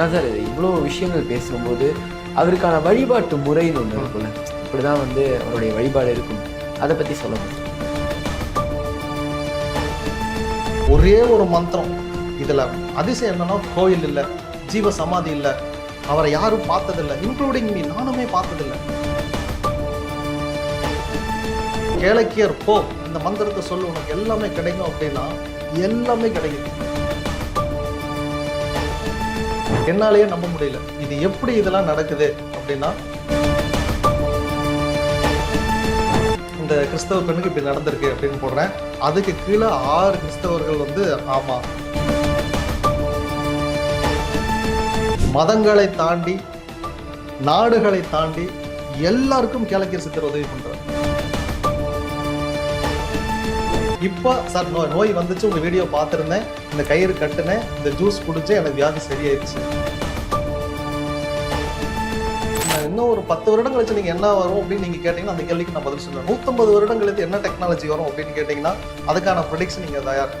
அதான் சார் இவ்வளோ விஷயங்கள் பேசும்போது அவருக்கான வழிபாட்டு முறைன்னு ஒன்று இருக்குல்ல இப்படிதான் வந்து அவருடைய வழிபாடு இருக்கும். அதை பற்றி சொல்ல முடியும் ஒரே ஒரு மந்திரம். இதுல அதிசயம் என்னன்னா கோயில் இல்ல ஜீவ சமாதி இல்ல அவரை யாரும் பார்த்ததில்ல. இன்க்ளூடிங் மீ நானுமே பார்த்ததில்ல. கேளக்கியர் போ இந்த மந்திரத்தை சொல்லு உனக்கு எல்லாமே கிடைக்கும் அப்படின்னா எல்லாமே கிடைக்குது என்னாலேயே நம்ப முடியல. இது எப்படி இதெல்லாம் நடக்குது அப்படின்னா இந்த கிறிஸ்தவ பெண்ணுக்கு இப்படி நடந்திருக்கு அப்படின்னு போடுறேன். அதுக்கு கீழே ஆறு கிறிஸ்தவர்கள் வந்து ஆமா மதங்களை தாண்டி நாடுகளை தாண்டி எல்லாருக்கும் கேளக்கிய சித்தர் உதவி பண்றாரு. இப்போ சார் நோய் நோய் வந்துச்சு உங்கள் வீடியோ பார்த்துருந்தேன். இந்த கயிறு கட்டுனேன். இந்த ஜூஸ் குடிச்சு எனக்கு வியாதி சரியாயிடுச்சு. நான் இன்னும் ஒரு பத்து வருடம் கழிச்சு நீங்க என்ன வரும் அப்படின்னு நீங்க கேட்டீங்கன்னா அந்த கேள்விக்கு நான் பதில் சொல்லுவேன் நூத்தம்பது வருடம் கழித்து என்ன டெக்னாலஜி வரும் அப்படின்னு கேட்டீங்கன்னா அதுக்கான ப்ரொடிக்ஷன் நீங்க தயார்.